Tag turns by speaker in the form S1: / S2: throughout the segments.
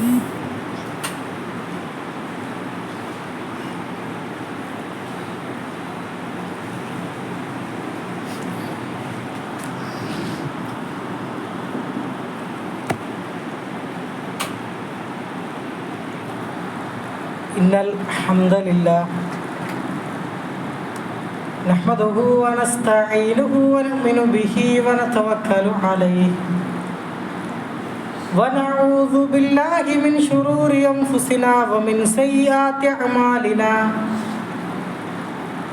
S1: إن الحمد لله نحمده ونستعينه ونؤمن به ونتوكل عليه. ونعوذ بالله من شرور أنفسنا ومن سيئات أعمالنا.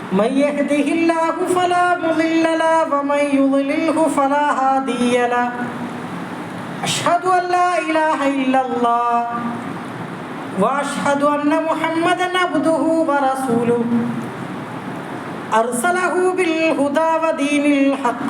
S1: من يهده الله فلا مضل له ومن يضلله فلا هادي له. أشهد أن لا إله إلا الله وأشهد أن محمدا عبده ورسوله. أرسله بالهدى ودين الحق.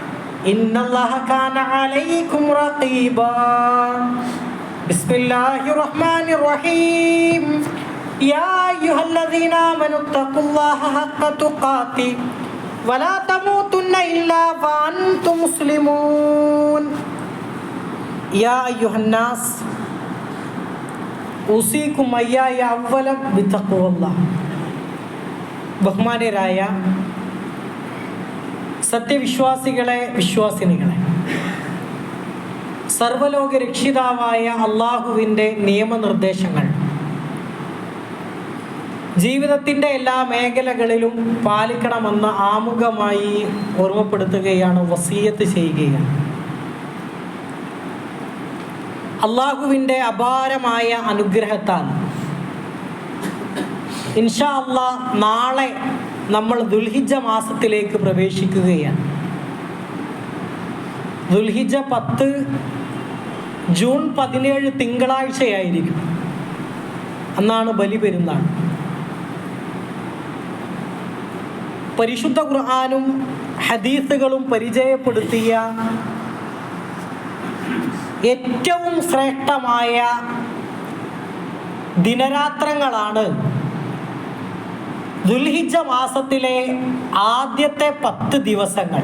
S1: إن الله كان عليكم رقيبا. بسم الله الرحمن الرحيم. يا أيها الذين آمنوا اتقوا الله حق تقاته ولا تموتن إلا وأنتم مسلمون. يا أيها الناس أوصيكم إياي أولا بتقوى الله. بخمان رايا സത്യവിശ്വാസികളെ വിശ്വാസിനികളെ. സർവലോക രക്ഷിതാവായ അള്ളാഹുവിന്റെ നിയമനിർദ്ദേശങ്ങൾ. ജീവിതത്തിന്റെ എല്ലാ മേഖലകളിലും പാലിക്കണമെന്ന് ആമുഖമായി ഓർമ്മപ്പെടുത്തുകയാണ് വസീയത്ത് ചെയ്യുകയാണ്. അള്ളാഹുവിന്റെ അപാരമായ അനുഗ്രഹത്താൽ. ഇൻഷാ അള്ളാ നാളെ നമ്മൾ ദുൽഹിജ മാസത്തിലേക്ക് പ്രവേശിക്കുകയാണ്. ദുൽഹിജ പത്ത് ജൂൺ പതിനേഴ് തിങ്കളാഴ്ചയായിരിക്കും. അന്നാണ് ബലി പെരുന്നാൾ. പരിശുദ്ധ ഖുർആാനും ഹദീസുകളും പരിചയപ്പെടുത്തിയ ഏറ്റവും ശ്രേഷ്ഠമായ ദിനരാത്രങ്ങളാണ് ദുൽഹിജ മാസത്തിലെ ആദ്യത്തെ പത്ത് ദിവസങ്ങൾ.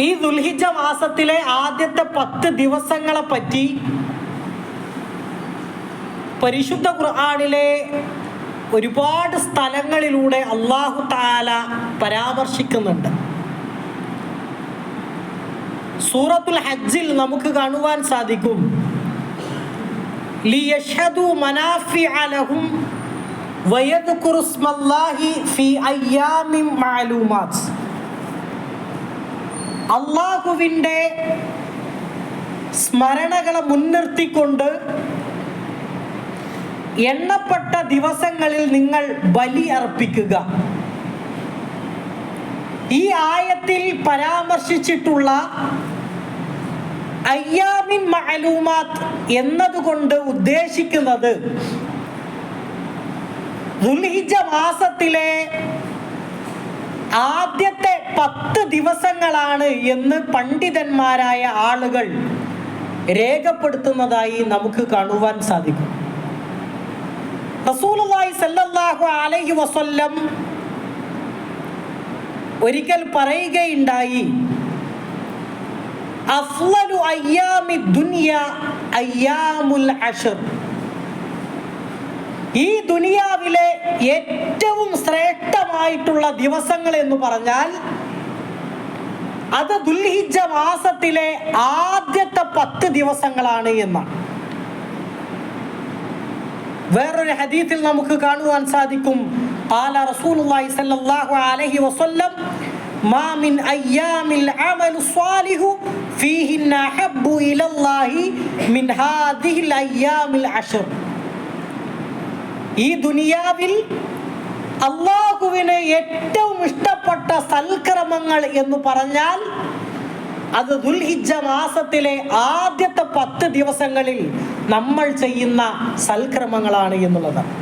S1: ഈ ദുൽഹിജ മാസത്തിലെ ആദ്യത്തെ പത്ത് ദിവസങ്ങളെ പറ്റി പരിശുദ്ധ ഖുർആാനിലെ ഒരുപാട് സ്ഥലങ്ങളിലൂടെ അള്ളാഹു താല പരാമർശിക്കുന്നുണ്ട്. സൂറത്തുൽ ഹജ്ജിൽ നമുക്ക് കാണുവാൻ സാധിക്കും സ്മല്ലാഹി ഫീ അയ്യാമിൻ മഅലൂമാത്ത് അള്ളാഹുവിന്റെ സ്മരണകളെ മുൻനിർത്തിക്കൊണ്ട് എണ്ണപ്പെട്ട ദിവസങ്ങളിൽ നിങ്ങൾ ബലി അർപ്പിക്കുക. ഈ ആയത്തിൽ പരാമർശിച്ചിട്ടുള്ള അയ്യാമിൻ മഅലൂമാത്ത് എന്നതുകൊണ്ട് ഉദ്ദേശിക്കുന്നത് ദുൽഹിജ മാസത്തിലെ ആദ്യത്തെ പത്ത് ദിവസങ്ങളാണ് എന്ന് പണ്ഡിതന്മാരായ ആളുകൾ രേഖപ്പെടുത്തുന്നതായി നമുക്ക് കാണുവാൻ സാധിക്കും. ഒരിക്കൽ പറയുകയുണ്ടായി അഫ്ലു അയ്യാമി ദുനിയ അയ്യാമുൽ അഷർ. ഈ ദുനിയാവിലെ ഏറ്റവും ശ്രേഷ്ഠമായിട്ടുള്ള ദിവസങ്ങൾ എന്ന് പറഞ്ഞാൽ അത് ദുൽഹിജ മാസത്തിലെ ആദ്യത്തെ പത്ത് ദിവസങ്ങളാണ് എന്നാണ് വേറൊരു ഹദീത്തിൽ നമുക്ക് കാണുവാൻ സാധിക്കും قال رسول الله صلى الله عليه وسلم ما من أيام العمل الصالح فيهن أحب إلى الله من هذه الأيام العشر ഈ ദുനിയാവിൽ അള്ളാഹുവിന് ഏറ്റവും ഇഷ്ടപ്പെട്ട സൽക്രമങ്ങൾ എന്ന് പറഞ്ഞാൽ അത് ദുൽഹിജ മാസത്തിലെ ആദ്യത്തെ പത്ത് ദിവസങ്ങളിൽ നമ്മൾ ചെയ്യുന്ന സൽക്രമങ്ങളാണ് എന്നുള്ളതാണ്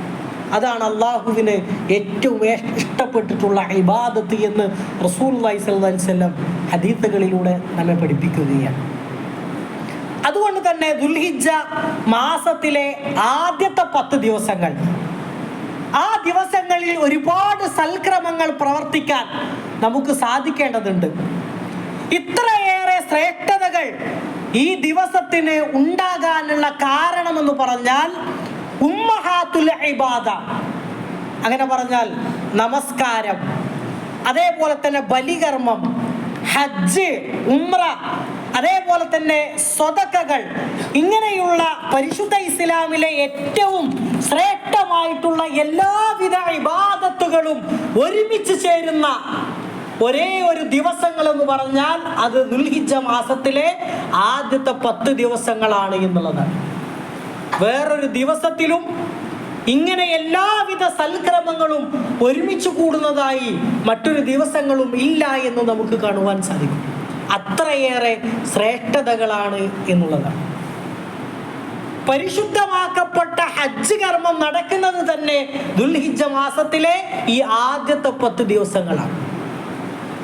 S1: അതാണ് അള്ളാഹുവിന് ഏറ്റവും ഇഷ്ടപ്പെട്ടിട്ടുള്ള ഇബാദത്ത് എന്ന് റസൂൽ വസ്ലം ഹദീത്തുകളിലൂടെ നമ്മെ പഠിപ്പിക്കുകയാണ്. അതുകൊണ്ട് തന്നെ ദുൽഹിജ മാസത്തിലെ ആദ്യത്തെ പത്ത് ദിവസങ്ങൾ. ആ ദിവസങ്ങളിൽ ഒരുപാട് സൽക്രമങ്ങൾ പ്രവർത്തിക്കാൻ നമുക്ക് സാധിക്കേണ്ടതുണ്ട്. ഇത്രയേറെ ശ്രേഷ്ഠതകൾ ഈ ദിവസത്തിന് ഉണ്ടാകാനുള്ള കാരണമെന്ന് പറഞ്ഞാൽ ഉമ്മഹാത്തുൽ ഇബാദ. അങ്ങനെ പറഞ്ഞാൽ നമസ്കാരം. അതേപോലെ തന്നെ ബലികർമ്മം. ഹജ്ജ് ഉംറ അതേപോലെ തന്നെ സ്വതക്കകൾ ഇങ്ങനെയുള്ള പരിശുദ്ധ ഇസ്ലാമിലെ ഏറ്റവും ശ്രേഷ്ഠമായിട്ടുള്ള എല്ലാവിധ ഇബാദത്തുകളും ഒരുമിച്ച് ചേരുന്ന ഒരേ ഒരു ദിവസങ്ങൾ എന്ന് പറഞ്ഞാൽ അത് ദുൽഹിജ മാസത്തിലെ ആദ്യത്തെ പത്ത് ദിവസങ്ങളാണ് എന്നുള്ളതാണ് വേറൊരു ദിവസത്തിലും ഇങ്ങനെ എല്ലാവിധ സൽക്രമങ്ങളും ഒരുമിച്ച് കൂടുന്നതായി മറ്റൊരു ദിവസങ്ങളും ഇല്ല എന്ന് നമുക്ക് കാണുവാൻ സാധിക്കും. അത്രയേറെ ശ്രേഷ്ഠതകളാണ് എന്നുള്ളതാണ് പരിശുദ്ധമാക്കപ്പെട്ട ഹജ്ജ് കർമ്മം നടക്കുന്നത് തന്നെ ദുൽഹിജ മാസത്തിലെ ഈ ആദ്യത്തെ പത്ത് ദിവസങ്ങളാണ്.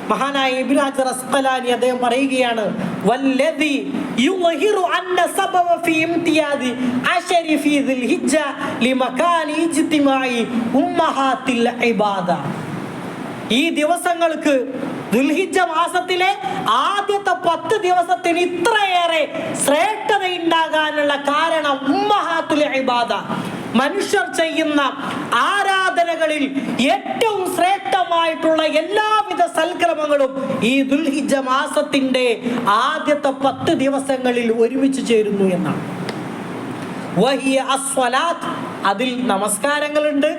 S1: മഹാനായ ഇബ്രാഹിം റസ്ഖലാനി അദ്ദേഹം പറയുകയാണ് വല്ലദി യുഹിറു അന്ന സബബ ഫി ഇംതിയാദി അശരി ഫി ദിൽഹിജ്ജ ലിമകാനി ഇജ്തിമായി ഉമ്മഹാത്തിൽ ഇബാദ. ഈ ദിവസങ്ങൾക്ക് ദുൽഹിജ്ജ മാസത്തിലെ ആദ്യത്തെ പത്ത് ദിവസത്തിന് ഇത്രയേറെ ശ്രേഷ്ഠത ഉണ്ടാകാനുള്ള കാരണം ഉമ്മഹാത്തുൽ ഇബാദ. മനുഷ്യർ ചെയ്യുന്ന ആരാധനകളിൽ ഏറ്റവും ശ്രേഷ്ഠമായിട്ടുള്ള എല്ലാവിധ സൽക്രമങ്ങളും ഈ ദുൽഹിജ മാസത്തിന്റെ ആദ്യത്തെ പത്ത് ദിവസങ്ങളിൽ ഒരുമിച്ച് ചേരുന്നു എന്നാണ്. വഹിയ അസ്വലാത്ത് അതിൽ നമസ്കാരങ്ങളുണ്ട്.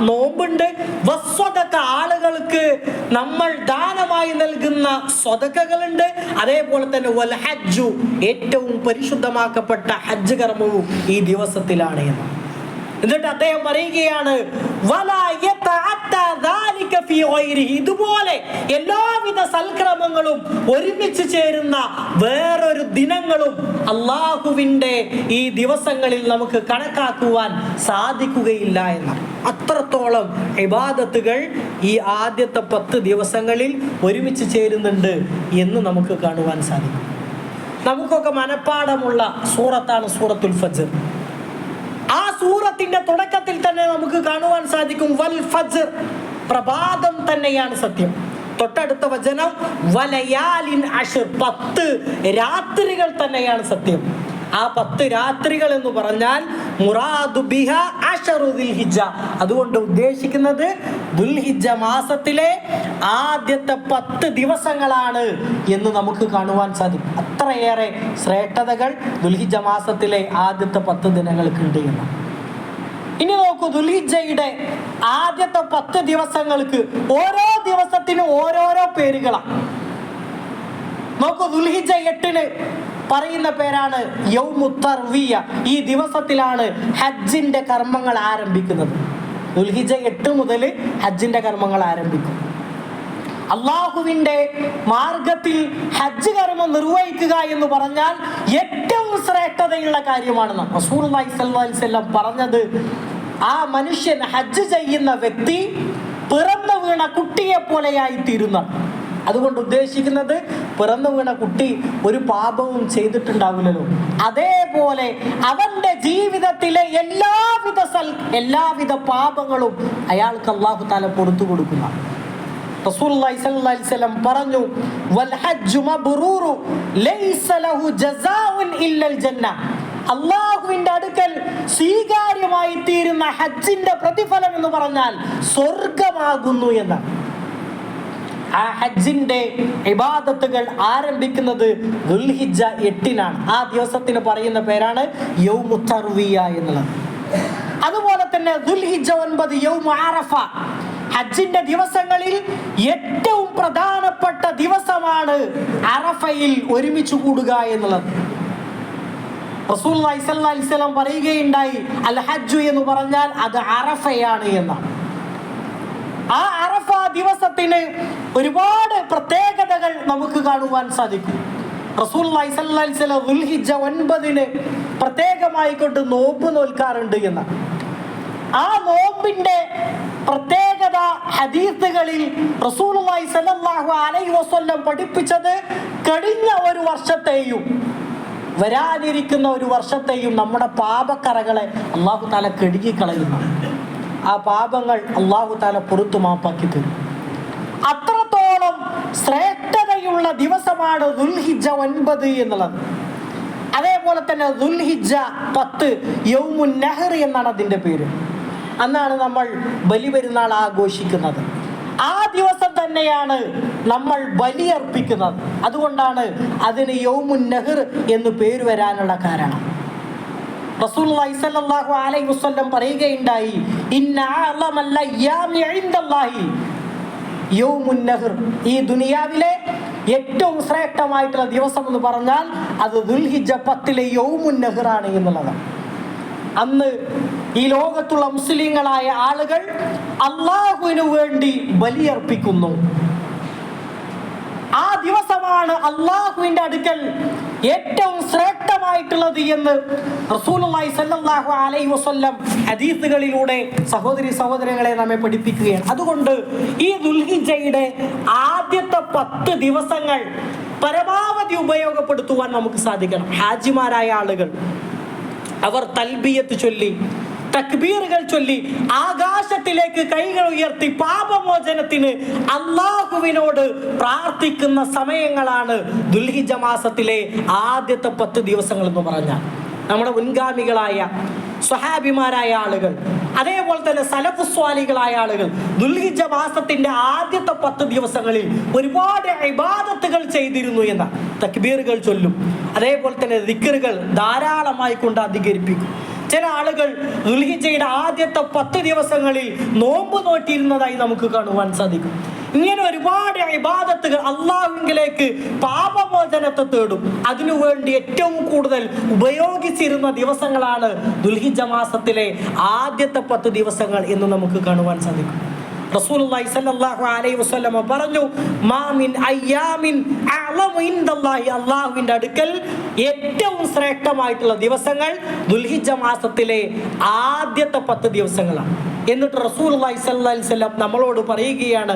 S1: നോമ്പുണ്ട്. വസ്വതക്ക ആളുകൾക്ക് നമ്മൾ ദാനമായി നൽകുന്ന സ്വതക്കകളുണ്ട് അതേപോലെ തന്നെ വൽ ഹജ്ജു ഏറ്റവും പരിശുദ്ധമാക്കപ്പെട്ട ഹജ്ജ് കർമ്മവും ഈ ദിവസത്തിലാണ് എന്ന് എന്നിട്ട് അദ്ദേഹം പറയുകയാണ് "വലാ ഇതുപോലെ എല്ലാവിധ സൽക്രമങ്ങളും ഒരുമിച്ച് ചേരുന്ന വേറൊരു ദിനങ്ങളും അള്ളാഹുവിന്റെ ഈ ദിവസങ്ങളിൽ നമുക്ക് കണക്കാക്കുവാൻ സാധിക്കുകയില്ല എന്നാണ്. അത്രത്തോളം ഇബാദത്തുകൾ ഈ ആദ്യത്തെ പത്ത് ദിവസങ്ങളിൽ ഒരുമിച്ച് ചേരുന്നുണ്ട് എന്ന് നമുക്ക് കാണുവാൻ സാധിക്കും. നമുക്കൊക്കെ മനഃപ്പാടമുള്ള സൂറത്താണ് സൂറത്തുൽ ഫജ്ർ. സൂറത്തിന്റെ തുടക്കത്തിൽ തന്നെ നമുക്ക് കാണുവാൻ സാധിക്കും വൽ ഫജ്ർ. പ്രഭാതം തന്നെയാണ് സത്യം. തൊട്ടടുത്ത വചനം വലയാലിൻ അഷർ. പത്ത് രാത്രികൾ തന്നെയാണ് സത്യം. ആ പത്ത് രാത്രികൾ എന്ന് പറഞ്ഞാൽ മുറാദു ബിഹ അഷറു അതുകൊണ്ട് ഉദ്ദേശിക്കുന്നത് ദുൽഹിജ്ജ മാസത്തിലെ ആദ്യത്തെ പത്ത് ദിവസങ്ങളാണ് എന്ന് നമുക്ക് കാണുവാൻ സാധിക്കും. അത്രയേറെ ശ്രേഷ്ഠതകൾ ദുൽഹിജ്ജ മാസത്തിലെ ആദ്യത്തെ പത്ത് ദിനങ്ങൾക്കുണ്ട് എന്ന്. ഇനി നോക്കൂ ദുലിജയുടെ ആദ്യത്തെ പത്ത് ദിവസങ്ങൾക്ക് ഓരോ ദിവസത്തിനും ഓരോരോ പേരുകളാണ് നോക്കൂ ദുൽഹിജ എട്ടിന് പറയുന്ന പേരാണ് യൗമുത്തർവിയ ഈ ദിവസത്തിലാണ് ഹജ്ജിന്റെ കർമ്മങ്ങൾ ആരംഭിക്കുന്നത്. ദുൽഹിജ എട്ട് മുതൽ ഹജ്ജിന്റെ കർമ്മങ്ങൾ ആരംഭിക്കും. അള്ളാഹുവിന്റെ മാർഗത്തിൽ ഹജ്ജ് കർമ്മം നിർവഹിക്കുക എന്ന് പറഞ്ഞാൽ ഏറ്റവും ശ്രേഷ്ഠതയുള്ള കാര്യമാണെന്ന് റസൂൽ പറഞ്ഞത് ആ മനുഷ്യൻ ഹജ്ജ് ചെയ്യുന്ന വ്യക്തി പിറന്നു വീണ കുട്ടിയെ പോലെയായി തീരുന്ന അതുകൊണ്ട് ഉദ്ദേശിക്കുന്നത് പിറന്നു വീണ കുട്ടി ഒരു പാപവും ചെയ്തിട്ടുണ്ടാവില്ലല്ലോ. അതേപോലെ അവന്റെ ജീവിതത്തിലെ എല്ലാവിധ സൽ എല്ലാവിധ പാപങ്ങളും അയാൾക്ക് അള്ളാഹു താല പുറത്തു കൊടുക്കുന്ന. റസൂലുള്ളാഹി അലൈഹി പറഞ്ഞു വൽ ഹജ്ജു ലൈസ ലഹു ജന്ന അള്ളാഹുവിന്റെ അടുക്കൽ സ്വീകാര്യമായി തീരുന്ന ഹജ്ജിന്റെ പ്രതിഫലം എന്ന് പറഞ്ഞാൽ സ്വർഗമാകുന്നു എന്നാണ്. ആ ഹജ്ജിന്റെ ഇബാദത്തുകൾ ആരംഭിക്കുന്നത് ദുൽഹിജ എട്ടിനാണ്. ആ ദിവസത്തിന് പറയുന്ന പേരാണ് യൗമു തർവിയ എന്നുള്ളത്. അതുപോലെ തന്നെ ദുൽഹിജ ഒൻപത് യൗമു ആറഫ ഹജ്ജിന്റെ ദിവസങ്ങളിൽ ഏറ്റവും പ്രധാനപ്പെട്ട ദിവസമാണ് അറഫയിൽ ഒരുമിച്ച് കൂടുക എന്നുള്ളത്. റസൂൽ പറയുകയുണ്ടായി അൽ ഹജ്ജു എന്ന് പറഞ്ഞാൽ അത് അറഫയാണ് എന്നാണ്. ആ അറഫ ദിവസത്തിന് ഒരുപാട് പ്രത്യേകതകൾ നമുക്ക് കാണുവാൻ സാധിക്കും. റസൂൽ ദുൽഹിജ ഒൻപതിന് പ്രത്യേകമായി കൊണ്ട് നോമ്പ് നോൽക്കാറുണ്ട് എന്ന് ആ നോമ്പിന്റെ പ്രത്യേകത ഹദീസുകളിൽ റസൂലുള്ളാഹി സ്വല്ലല്ലാഹു അലൈഹി വസല്ലം പഠിപ്പിച്ചത് കഴിഞ്ഞ ഒരു വർഷത്തെയും വരാനിരിക്കുന്ന ഒരു വർഷത്തെയും നമ്മുടെ പാപക്കറകളെ അള്ളാഹു താല കഴുകിക്കളയുന്നു. ആ പാപങ്ങൾ അള്ളാഹു താല പുറത്തു മാപ്പാക്കി തരും. അത്രത്തോളം ശ്രേഷ്ഠതയുള്ള ദിവസമാണ് ദുൽഹിജ ഒൻപത് എന്നുള്ളത്. അതേപോലെ തന്നെ ദുൽഹിജ പത്ത് യൗമുൻ നെഹർ എന്നാണ് അതിന്റെ പേര്. അന്നാണ് നമ്മൾ ബലിപെരുന്നാൾ ആഘോഷിക്കുന്നത്. ആ ദിവസം തന്നെയാണ് നമ്മൾ ബലിയർപ്പിക്കുന്നത്. അതുകൊണ്ടാണ് അതിന് യൗമുൻ നെഹർ എന്ന് പേര് വരാനുള്ള കാരണം. റസൂലുള്ളാഹി സ്വല്ലല്ലാഹു അലൈഹി വസല്ലം പറയുകയുണ്ടായി ഇന്ന അഅലമൽ അയ്യാമി ഇൻദല്ലാഹി. യൗമുൻ നഹർ ഈ ദുനിയാവിലെ ഏറ്റവും ശ്രേഷ്ഠമായിട്ടുള്ള ദിവസം എന്ന് പറഞ്ഞാൽ അത് ദുൽഹിജ പത്തിലെ യൗമുൻ നഹറാണ് എന്നുള്ളതാണ്. അന്ന് ഈ ലോകത്തുള്ള മുസ്ലിങ്ങളായ ആളുകൾ അള്ളാഹുവിനു വേണ്ടി ബലിയർപ്പിക്കുന്നു. ആ ദിവസമാണ് അള്ളാഹുവിന്റെ അടുക്കൽ ഏറ്റവും ശ്രേഷ്ഠമായിട്ടുള്ളത് എന്ന് റസൂലുള്ളാഹി അലൈഹി വസല്ലം ഹദീസുകളിലൂടെ സഹോദരി സഹോദരങ്ങളെ നമ്മെ പഠിപ്പിക്കുകയാണ്. അതുകൊണ്ട് ഈ ദുൽഹിജയുടെ ആദ്യത്തെ പത്ത് ദിവസങ്ങൾ പരമാവധി ഉപയോഗപ്പെടുത്തുവാൻ നമുക്ക് സാധിക്കണം. ഹാജിമാരായ ആളുകൾ അവർ തൽബിയത്ത് ചൊല്ലി തക്ബീറുകൾ ചൊല്ലി ആകാശത്തിലേക്ക് കൈകൾ ഉയർത്തി പാപമോചനത്തിന് അള്ളാഹുവിനോട് പ്രാർത്ഥിക്കുന്ന സമയങ്ങളാണ് ദുൽഹിജ മാസത്തിലെ ആദ്യത്തെ പത്ത് ദിവസങ്ങൾ എന്ന് പറഞ്ഞാൽ. നമ്മുടെ മുൻഗാമികളായ സ്വഹാബിമാരായ ആളുകൾ അതേപോലെ തന്നെ സലഫുസ്വാലികളായ ആളുകൾ ദുൽഹിജ മാസത്തിന്റെ ആദ്യത്തെ പത്ത് ദിവസങ്ങളിൽ ഒരുപാട് ഇബാദത്തുകൾ ചെയ്തിരുന്നു എന്ന തക്ബീറുകൾ ചൊല്ലും. അതേപോലെ തന്നെ ദിക്കറുകൾ ധാരാളമായി കൊണ്ട് അധികരിപ്പിക്കും. ചില ആളുകൾ ദുൽഹിജയുടെ ആദ്യത്തെ പത്ത് ദിവസങ്ങളിൽ നോമ്പ് നോറ്റിയിരുന്നതായി നമുക്ക് കാണുവാൻ സാധിക്കും. ഇങ്ങനെ ഒരുപാട് ഇബാദത്തുകൾ അള്ളാഹുവിലേക്ക് പാപമോചനത്തെ തേടും. അതിനുവേണ്ടി ഏറ്റവും കൂടുതൽ ഉപയോഗിച്ചിരുന്ന ദിവസങ്ങളാണ് ദുൽഹിജ മാസത്തിലെ ആദ്യത്തെ പത്ത് ദിവസങ്ങൾ എന്ന് നമുക്ക് കാണുവാൻ സാധിക്കും. റസൂലുള്ളാഹി അലൈഹി പറഞ്ഞു മാ മിൻ അയ്യാമിൻ അഅലമു ഇൻദല്ലാഹി. അല്ലാഹുവിന്റെ അടുക്കൽ ഏറ്റവും ശ്രേഷ്ഠമായിട്ടുള്ള ദിവസങ്ങൾ ദുൽഹിജ്ജ മാസത്തിലെ ആദ്യത്തെ പത്ത് ദിവസങ്ങളാണ്. എന്നിട്ട് വസല്ലം നമ്മളോട് പറയുകയാണ്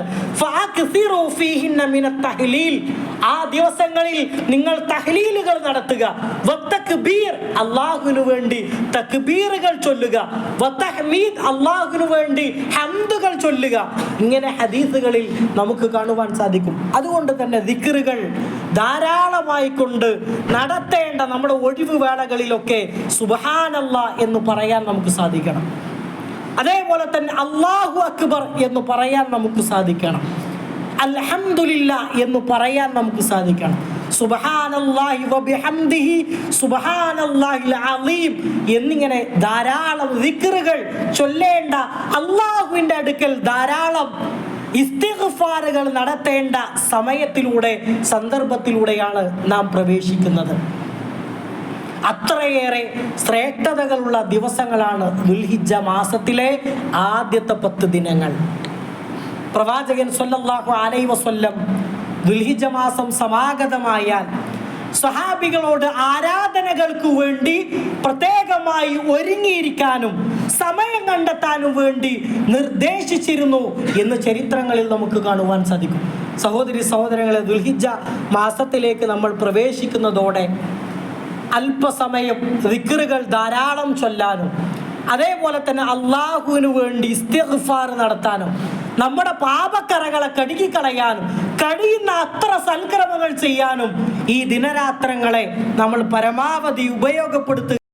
S1: ആ ദിവസങ്ങളിൽ നിങ്ങൾ തഹ്ലീലുകൾ നടത്തുക. വത്തക്ബീർ അല്ലാഹുവിനു വേണ്ടി തക്ബീറുകൾ ചൊല്ലുക. അല്ലാഹുവിനു വേണ്ടി ഹംദുകൾ ചൊല്ലുക. ഇങ്ങനെ ഹദീസുകളിൽ നമുക്ക് കാണുവാൻ സാധിക്കും. അതുകൊണ്ട് തന്നെ ദിക്റുകൾ ധാരാളമായി കൊണ്ട് നടത്തേണ്ട നമ്മുടെ ഒഴിവ് വേളകളിലൊക്കെ സുബഹാനല്ല എന്ന് പറയാൻ നമുക്ക് സാധിക്കണം. അതേപോലെ തന്നെ അള്ളാഹു അക്ബർ എന്ന് പറയാൻ നമുക്ക് സാധിക്കണം. അൽഹംദുലില്ല എന്ന് പറയാൻ നമുക്ക് സാധിക്കണം. എന്നിങ്ങനെ ധാരാളം വിക്രുകൾ ചൊല്ലേണ്ട അള്ളാഹുവിന്റെ അടുക്കൽ ധാരാളം ഇസ്തിഗ്ഫാറുകൾ നടത്തേണ്ട സമയത്തിലൂടെ സന്ദർഭത്തിലൂടെയാണ് നാം പ്രവേശിക്കുന്നത്. അത്രയേറെ ശ്രേഷ്ഠതകളുള്ള ദിവസങ്ങളാണ് ദുൽഹിജ മാസത്തിലെ ആദ്യത്തെ പത്ത് ദിനങ്ങൾ. പ്രവാചകൻ സല്ലല്ലാഹു അലൈഹി വസ്വല്ലം ദുൽഹിജ മാസം സമാഗതമായാൽ സഹാബികളോട് ആരാധനകൾക്ക് വേണ്ടി പ്രത്യേകമായി ഒരുങ്ങിയിരിക്കാനും സമയം കണ്ടെത്താനും വേണ്ടി നിർദ്ദേശിച്ചിരുന്നു എന്ന് ചരിത്രങ്ങളിൽ നമുക്ക് കാണുവാൻ സാധിക്കും. സഹോദരി സഹോദരങ്ങളെ ദുൽഹിജ മാസത്തിലേക്ക് നമ്മൾ പ്രവേശിക്കുന്നതോടെ അല്പസമയം ദിക്റുകൾ ധാരാളം ചൊല്ലാനും അതേപോലെ തന്നെ അള്ളാഹുവിന് വേണ്ടി ഇസ്തിഗ്ഫാർ നടത്താനും നമ്മുടെ പാപക്കറകളെ കടുകിക്കളയാനും കഴിയുന്ന അത്ര സൽക്രമങ്ങൾ ചെയ്യാനും ഈ ദിനരാത്രങ്ങളെ നമ്മൾ പരമാവധി ഉപയോഗപ്പെടുത്തുക